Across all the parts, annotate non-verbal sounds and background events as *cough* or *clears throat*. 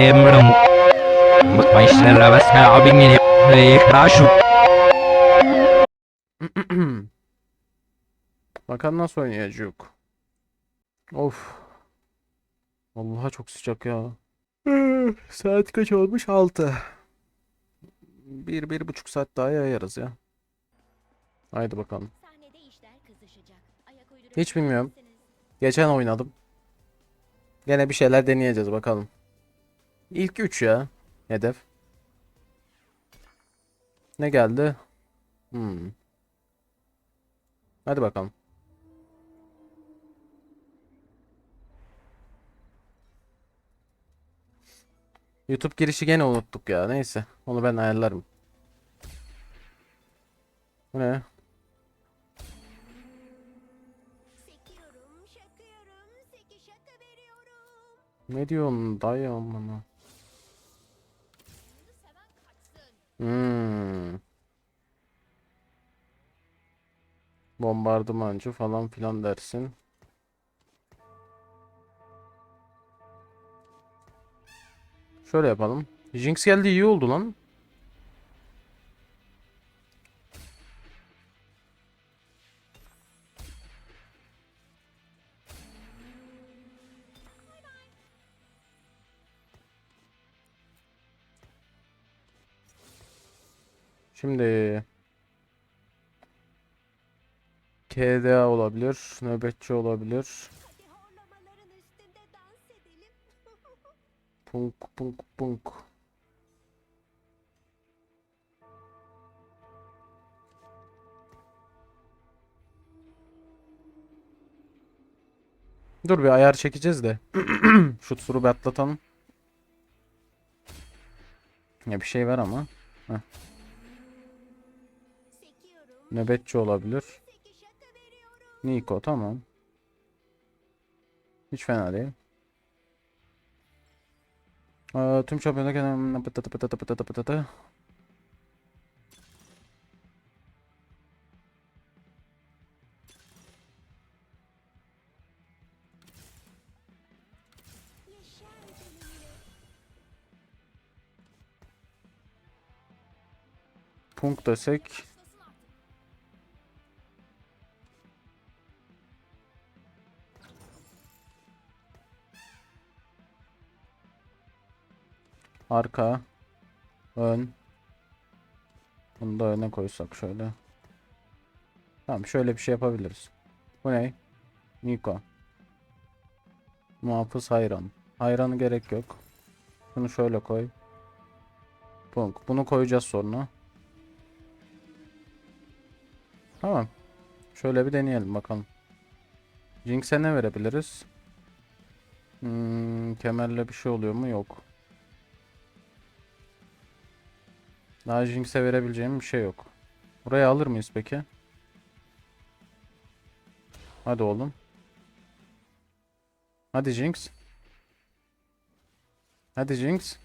Nemrım. Başlara ve sahabini Raşu. Bakalım nasıl oynayacak. Of. Vallahi çok sıcak ya. *laughs* Saat kaç olmuş? 6. Bir, bir buçuk saat daha yayarız ya. Haydi bakalım. Sahnede işler kızışacak. Ayak uydurabilir Hiç bilmiyorum. Geçen oynadım. Gene bir şeyler deneyeceğiz bakalım. İlk 3 ya. Hedef. Ne geldi? Hmm. Hadi bakalım. YouTube girişi gene unuttuk ya. Neyse. Onu ben ayarlarım. Bu ne? Ne diyorsun dayı amına? Hmm. Bombardımancı falan filan dersin. Şöyle yapalım. Jinx geldi iyi oldu lan. Şimdi KDA olabilir, nöbetçi olabilir. Punk punk punk. Dur bir ayar çekeceğiz de. *clears throat* Şu turu bir atlatalım. Ya bir şey var ama. Sekiyorum, Nöbetçi olabilir. Niko tamam. Hiç fena değil. Aa, tüm pıtı pıtı pıtı pıtı. Yaşar benimle. Punk desek. Arka. Ön. Bunu da öne koysak şöyle. Tamam şöyle bir şey yapabiliriz. Bu ne? Niko. Muhafız hayran. Hayranı gerek yok. Bunu şöyle koy. Punk. Bunu koyacağız sonra. Tamam. Şöyle bir deneyelim bakalım. Jinx'e ne verebiliriz? Hmm, kemerle bir şey oluyor mu? Yok. Daha Jinx'e verebileceğim bir şey yok. Buraya alır mıyız peki? Hadi oğlum. Hadi Jinx. Hadi Jinx.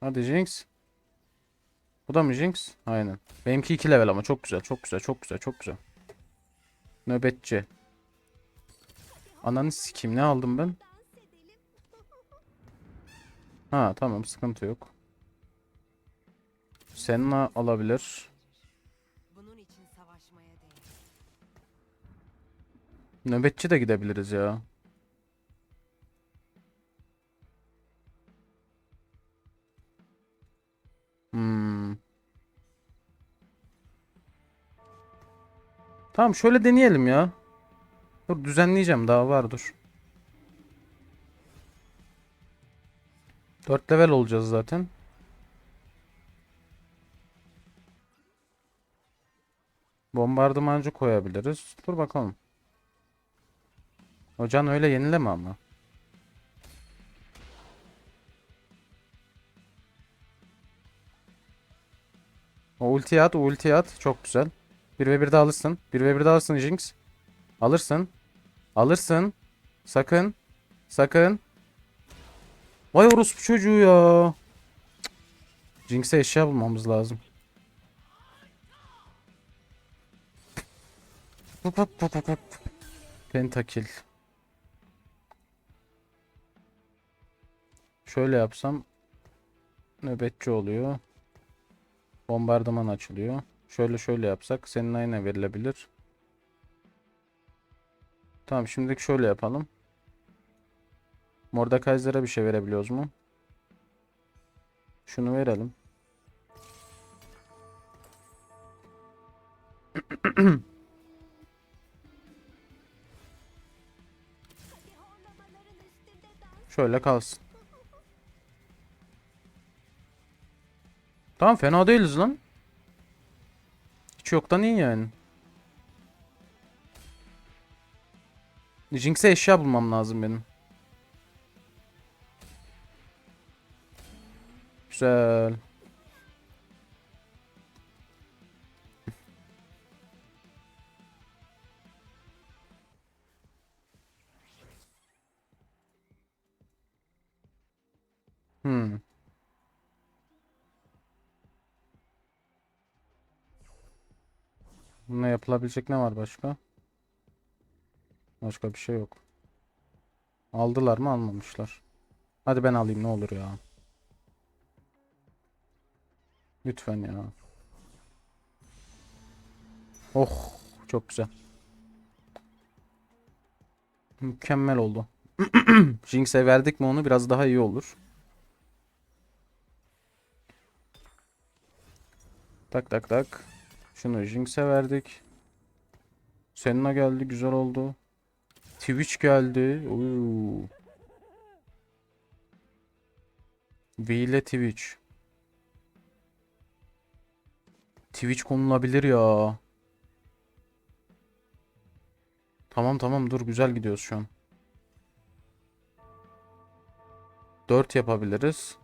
Hadi Jinx. Bu da mı Jinx? Aynen. Benimki 2 level ama çok güzel, çok güzel, çok güzel, çok güzel. Nöbetçi. Ananı sikeyim ne aldım ben? Ha tamam sıkıntı yok. Senna alabilir. Bunun için savaşmaya değer. Nöbetçi de gidebiliriz ya. Hmm. Tamam şöyle deneyelim ya. Dur düzenleyeceğim daha var dur. 4 level olacağız zaten. Bombardımancı koyabiliriz. Dur bakalım. Hocan öyle yenileme ama. O ulti at, ulti at. Çok güzel. 1 ve 1 de alırsın. 1 ve 1 de alırsın Jinx. Alırsın. Alırsın. Sakın. Sakın. Vay orospu çocuğu ya. Jinx'e eşya bulmamız lazım. Pentakill. Şöyle yapsam nöbetçi oluyor. Bombardıman açılıyor. Şöyle şöyle yapsak senin ayına verilebilir. Tamam şimdilik şöyle yapalım. Mordekaiser'a bir şey verebiliyoruz mu? Şunu verelim. *clears throat* *clears throat* Şöyle kalsın. Tamam fena değiliz lan. Hiç yoktan iyi yani. Jinx'e eşya bulmam lazım benim. Güzel. Hmm. Bununla yapılabilecek ne var başka? Başka bir şey yok. Aldılar mı almamışlar. Hadi ben alayım ne olur ya. Lütfen ya. Oh çok güzel. Mükemmel oldu. *clears throat* Jinx'e verdik mi onu biraz daha iyi olur. Tak tak tak. Şunu Jinx'e verdik. Senna geldi güzel oldu. Twitch geldi. Oo. V ile Twitch. Twitch konulabilir ya. Tamam tamam dur güzel gidiyoruz şu an. 4 yapabiliriz.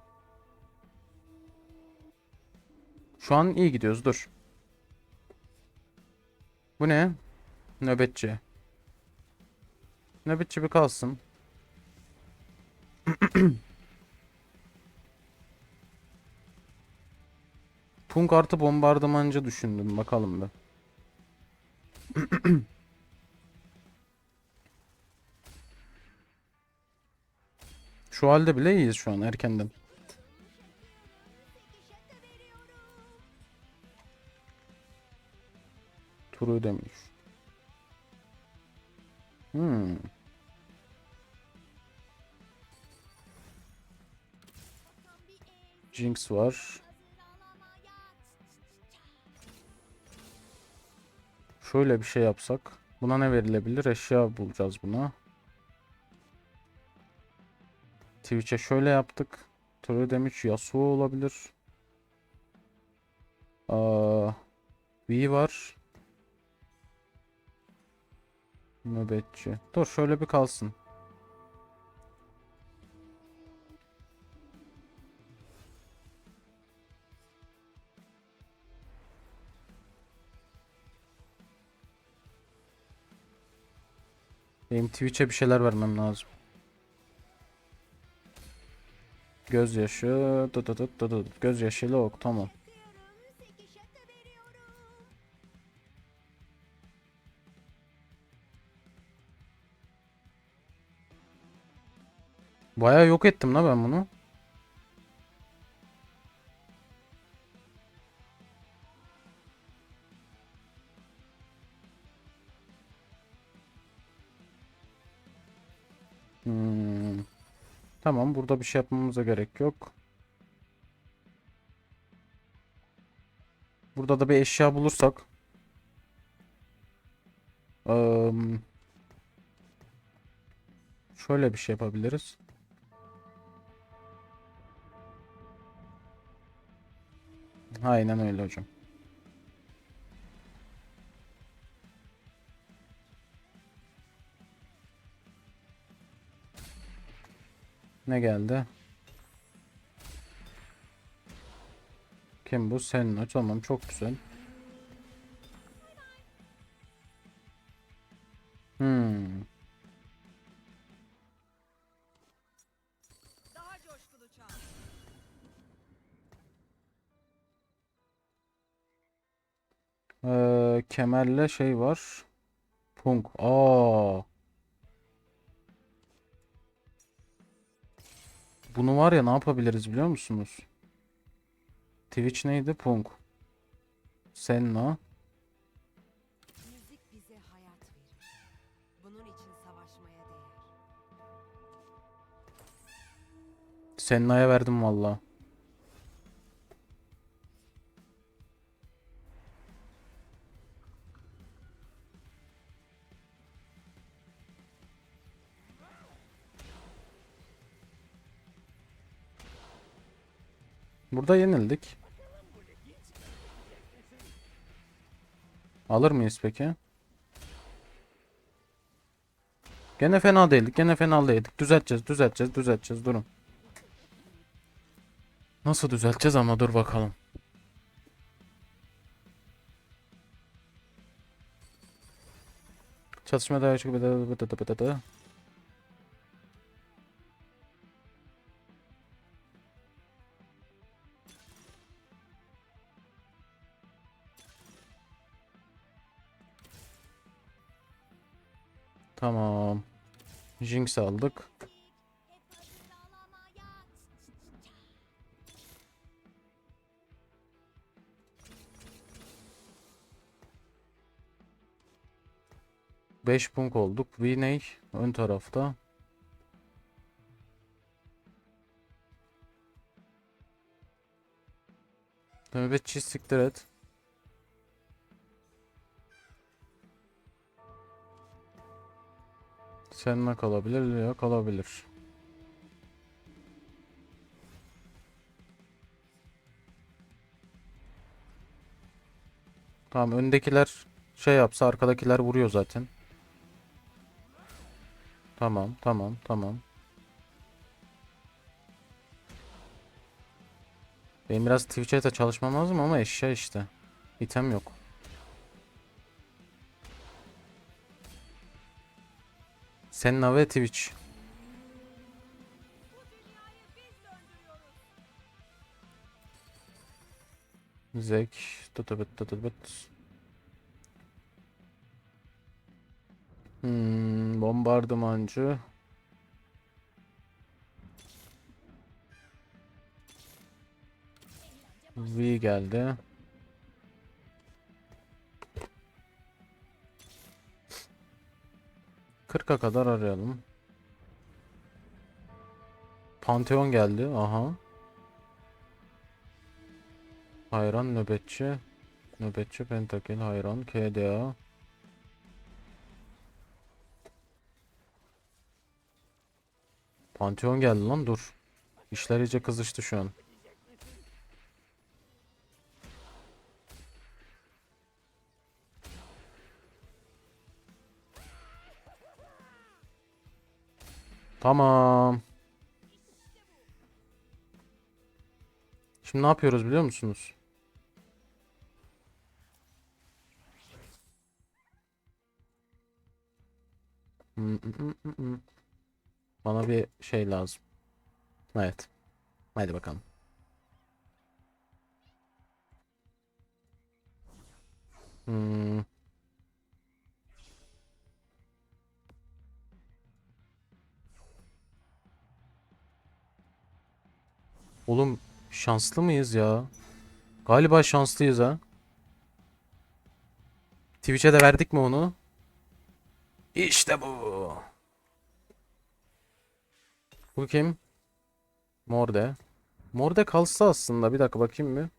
Şu an iyi gidiyoruz dur. Bu ne? Nöbetçi. Nöbetçi bir kalsın. *clears throat* Punk artı bombardımancı düşündüm. Bakalım bir. *clears throat* Şu halde bile iyiyiz şu an erkenden. Turu demiş. Hmm. Jinx var. Şöyle bir şey yapsak. Buna ne verilebilir? Eşya bulacağız buna. Twitch'e şöyle yaptık. True damage Yasuo olabilir. Aa, V var. Nöbetçi. Dur şöyle bir kalsın. Benim Twitch'e bir şeyler vermem lazım. Gözyaşı, dı dı dı dı dı. Gözyaşıyla ok, tamam. Bayağı yok ettim la ben bunu. Hmm. Tamam burada bir şey yapmamıza gerek yok. Burada da bir eşya bulursak. Şöyle bir şey yapabiliriz. Aynen öyle hocam. Ne geldi? Kim bu? Senin Tamam çok güzel. Hmm. Ee, kemerle şey var. Punk. Aa. Bunu var ya ne yapabiliriz biliyor musunuz? Twitch neydi? Punk. Senna. Müzik bize hayat verir. Bunun için savaşmaya değer. Senna'ya verdim valla. Burada yenildik. Alır mıyız peki? Gene fena değildik. Gene fena değildik. Düzelteceğiz, düzelteceğiz, düzelteceğiz. Durun. Nasıl düzelteceğiz ama dur bakalım. Çatışma daha çok Tamam. Jinx aldık. 5 punk olduk. Viney ön tarafta. Nöbetçi siktir et. Senna kalabilir, Lea kalabilir. Tamam öndekiler şey yapsa arkadakiler vuruyor zaten. Tamam, tamam, tamam. Benim biraz Twitch'e de çalışmam lazım ama eşya işte. İtem yok. Senna ve Twitch. Zek, tutabıt tutabıt. Hmm, bombardımancı. V geldi. Kırka kadar arayalım. Pantheon geldi. Aha. Hayran nöbetçi. Nöbetçi Pentakill hayran KDA. Pantheon geldi lan dur. İşler iyice kızıştı şu an. Tamam. Şimdi ne yapıyoruz biliyor musunuz? Hmm, hmm, hmm. Bana bir şey lazım. Evet. Haydi bakalım. Hmm. Oğlum şanslı mıyız ya? Galiba şanslıyız ha. Twitch'e de verdik mi onu? İşte bu. Bu kim? Morde. Morde kalsa aslında. Bir dakika bakayım mı?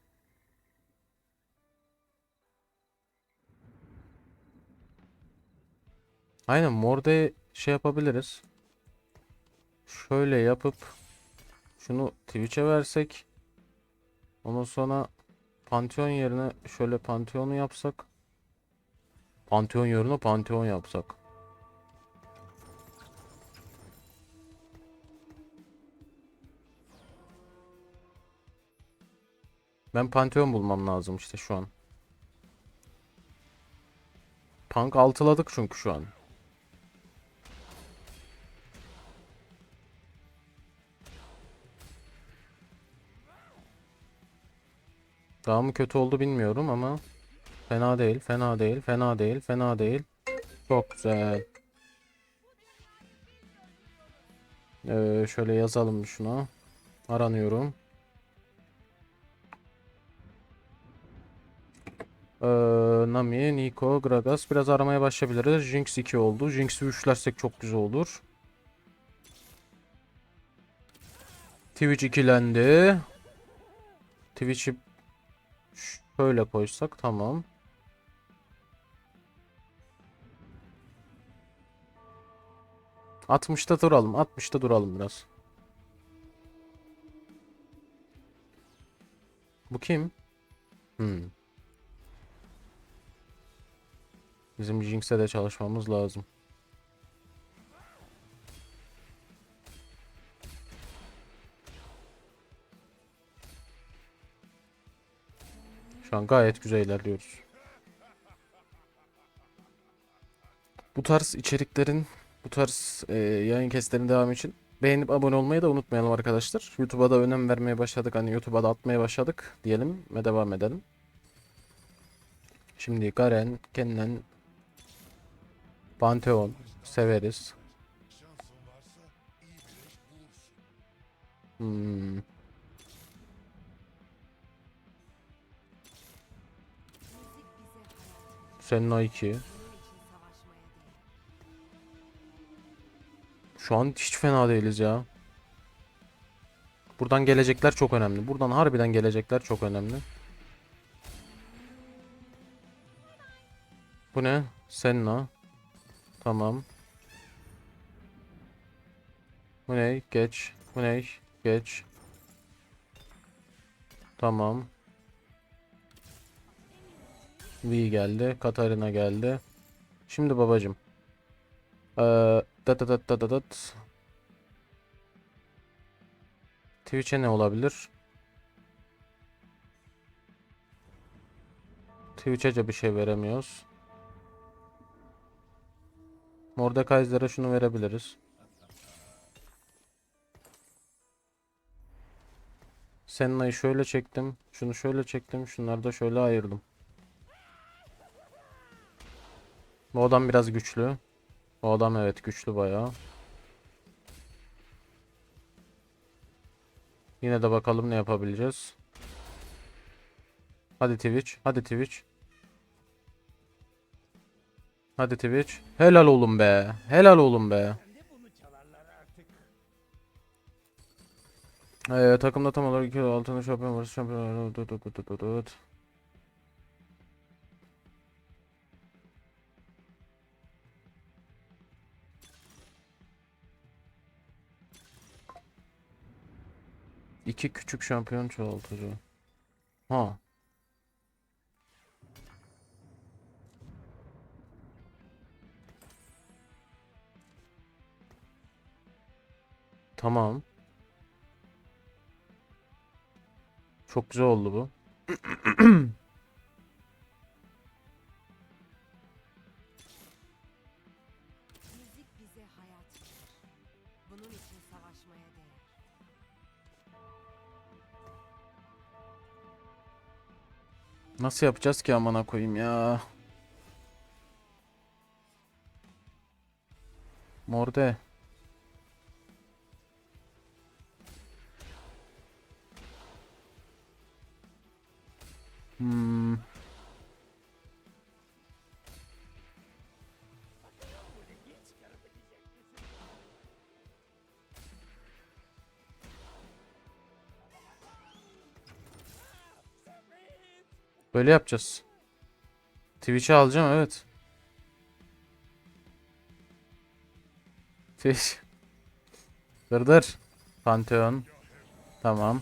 Aynen Morde şey yapabiliriz. Şöyle yapıp şunu Twitch'e versek. Ondan sonra Pantheon yerine şöyle Pantheon'u yapsak. Pantheon yerine Pantheon yapsak. Ben Pantheon bulmam lazım işte şu an. Punk altıladık çünkü şu an. Daha mı kötü oldu bilmiyorum ama fena değil, fena değil, fena değil, fena değil. Çok güzel. Ee, şöyle yazalım şuna. Aranıyorum. Ee, Nami, Nico, Gragas. Biraz aramaya başlayabiliriz. Jinx 2 oldu. Jinx'i üçlersek çok güzel olur. Twitch ikilendi. Twitch'i şöyle koysak tamam. Altmışta duralım. 60'ta duralım biraz. Bu kim? Hmm. Bizim Jinx'e de çalışmamız lazım. Şu an gayet güzel ilerliyoruz. Bu tarz içeriklerin, bu tarz e, yayın kesitlerin devamı için beğenip abone olmayı da unutmayalım arkadaşlar. YouTube'a da önem vermeye başladık. Hani YouTube'a da atmaya başladık diyelim ve devam edelim. Şimdi Garen, Kennen, Pantheon severiz. Hmm. Senna 2. Bunun için savaşmaya değer. Şu an hiç fena değiliz ya. Buradan gelecekler çok önemli. Buradan harbiden gelecekler çok önemli. Bu ne? Senna. Tamam. Bu ne? Geç. Bu ne? Geç. Tamam. V geldi. Katarina geldi. Şimdi babacım. Ee, dat dat dat dat dat. Twitch'e ne olabilir? Twitch'e bir şey veremiyoruz. Mordekaiser'e şunu verebiliriz. Senna'yı şöyle çektim. Şunu şöyle çektim. Şunları da şöyle ayırdım. Bu adam biraz güçlü. O adam evet güçlü bayağı. Yine de bakalım ne yapabileceğiz. Hadi Twitch. Hadi Twitch. Hadi Twitch. Helal oğlum be. Helal oğlum be. Ee, takımda tam olarak iki altını şampiyon var. Şampiyon Tut, tut, tut, tut, İki küçük şampiyon çoğaltıcı. Ha. Tamam. Çok güzel oldu bu. *clears throat* Nasıl yapacağız ki amına koyayım ya? Morde. Böyle yapacağız. Twitch'i alacağım evet. Twitch. Dır dır. Pantheon. Tamam.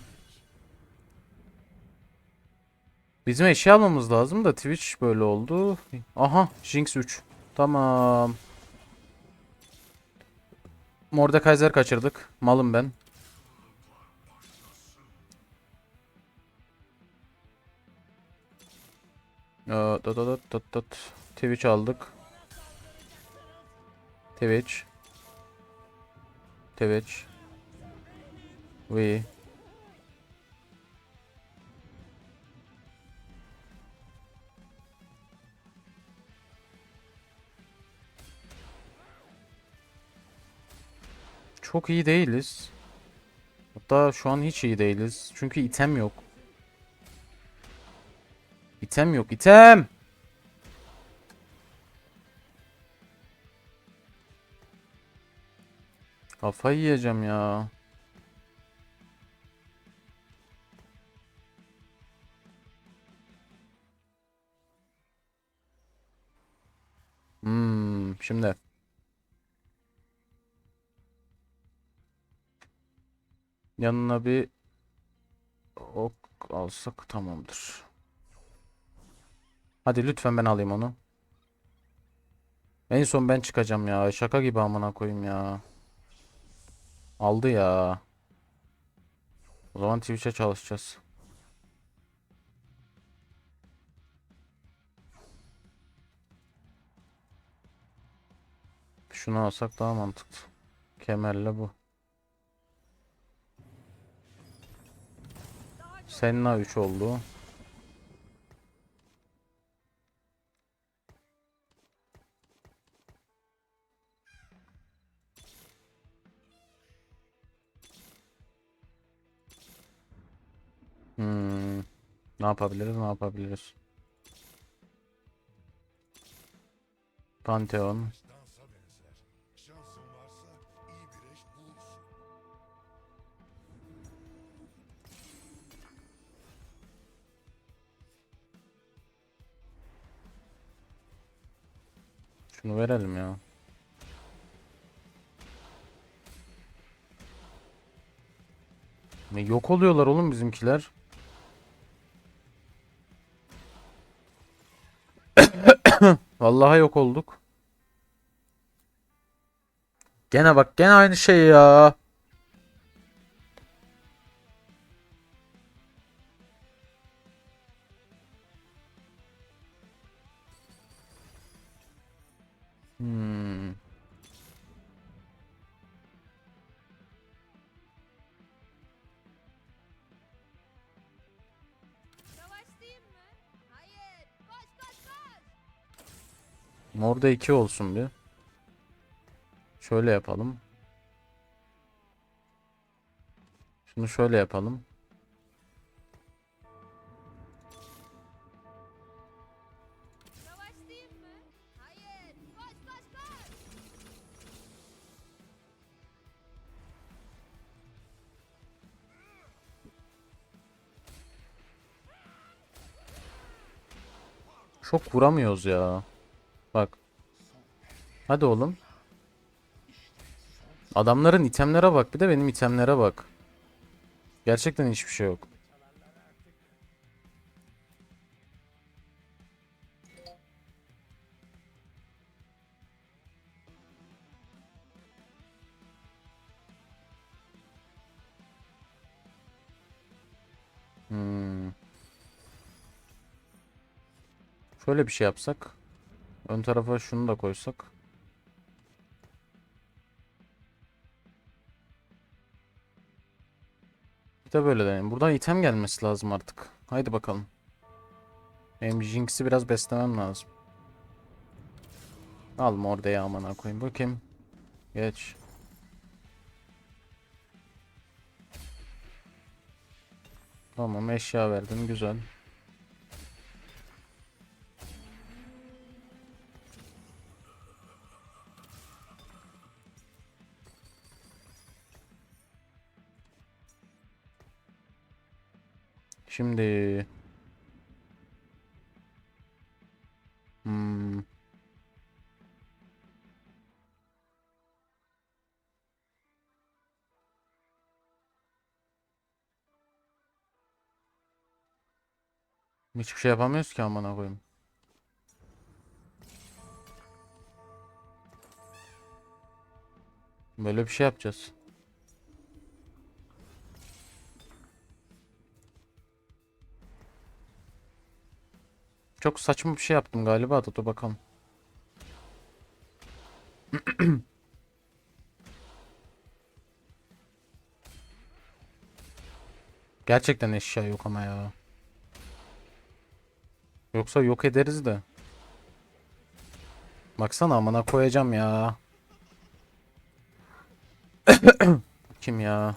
Bizim eşya almamız lazım da Twitch böyle oldu. Aha Jinx 3. Tamam. Mordekaiser kaçırdık. Malım ben. Ee, Dat dat dat dat. Twitch aldık. Twitch. Twitch. We. Çok iyi değiliz. Bak Botta şu an hiç iyi değiliz. Çünkü item yok. İtem yok. item. Kafayı yiyeceğim ya. Hmm, şimdi. Yanına bir ok alsak tamamdır. Hadi lütfen ben alayım onu. En son ben çıkacağım ya. Şaka gibi amına koyayım ya. Aldı ya. O zaman Twitch'e çalışacağız. Şunu alsak daha mantıklı. Kemerle bu. Senna 3 oldu. Hmm. Ne yapabiliriz? Ne yapabiliriz? Pantheon. Şunu verelim ya. Ne yok oluyorlar oğlum bizimkiler. Vallahi yok olduk. Gene bak gene aynı şey ya. Morda 2 olsun bir. Şöyle yapalım. Şunu şöyle yapalım. Çok vuramıyoruz ya. Hadi oğlum. Adamların itemlere bak. Bir de benim itemlere bak. Gerçekten hiçbir şey yok. Hmm. Şöyle bir şey yapsak. Ön tarafa şunu da koysak. Bir de böyle deneyelim. Buradan item gelmesi lazım artık. Haydi bakalım. Benim Jinx'i biraz beslemem lazım. Al Morde'yi amına koyayım. Bakayım. Geç. Tamam eşya verdin. Güzel. Şimdi hmm. Hiçbir şey yapamıyoruz ki amına koyayım. Böyle bir şey yapacağız. Çok saçma bir şey yaptım galiba da dur bakalım. *clears throat* Gerçekten eşya yok ama ya. Yoksa yok ederiz de. Baksana amına koyacağım ya. *clears throat* Kim ya?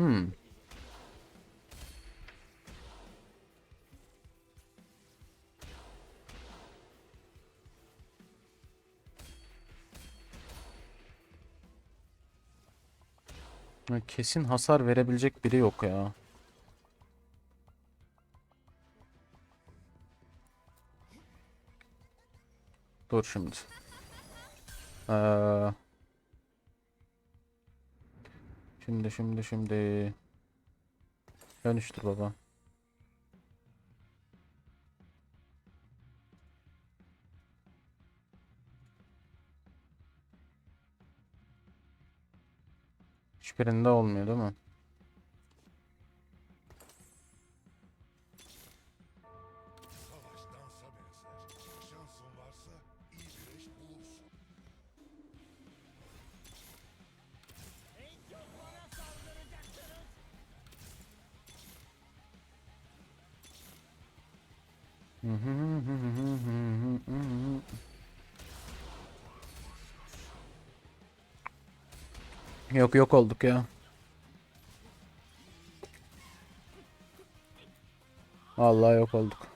Hmm. Kesin hasar verebilecek biri yok ya. Dur şimdi. Ee, şimdi şimdi şimdi. Dönüştür baba. Hiçbirinde olmuyor değil mi? Yok yok olduk ya. Vallahi yok olduk.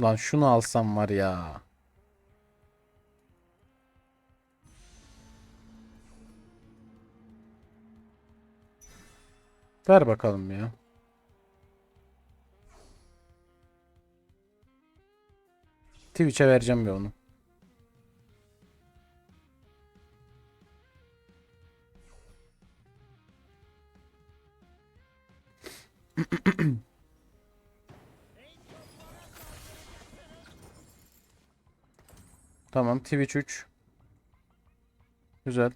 Lan şunu alsam var ya. Ver bakalım ya. Twitch'e vereceğim bir onu. *clears throat* Tamam Twitch 3. Güzel.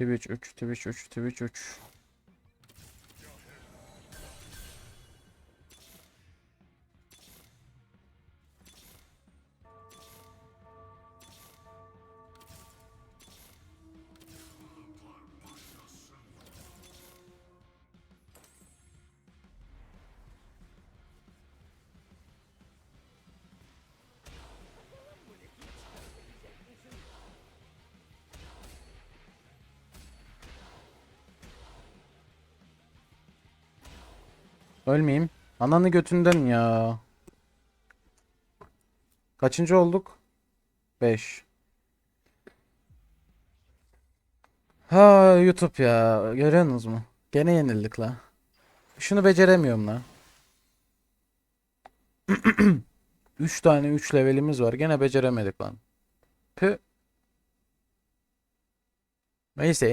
Twitch 3, Twitch 3, Twitch 3. Ölmeyeyim. Ananı götünden ya. Kaçıncı olduk? 5. Ha YouTube ya. Görüyorsunuz mu? Gene yenildik la. Şunu beceremiyorum la. *clears throat* 3 tane 3 levelimiz var. Gene beceremedik lan. Pü. Neyse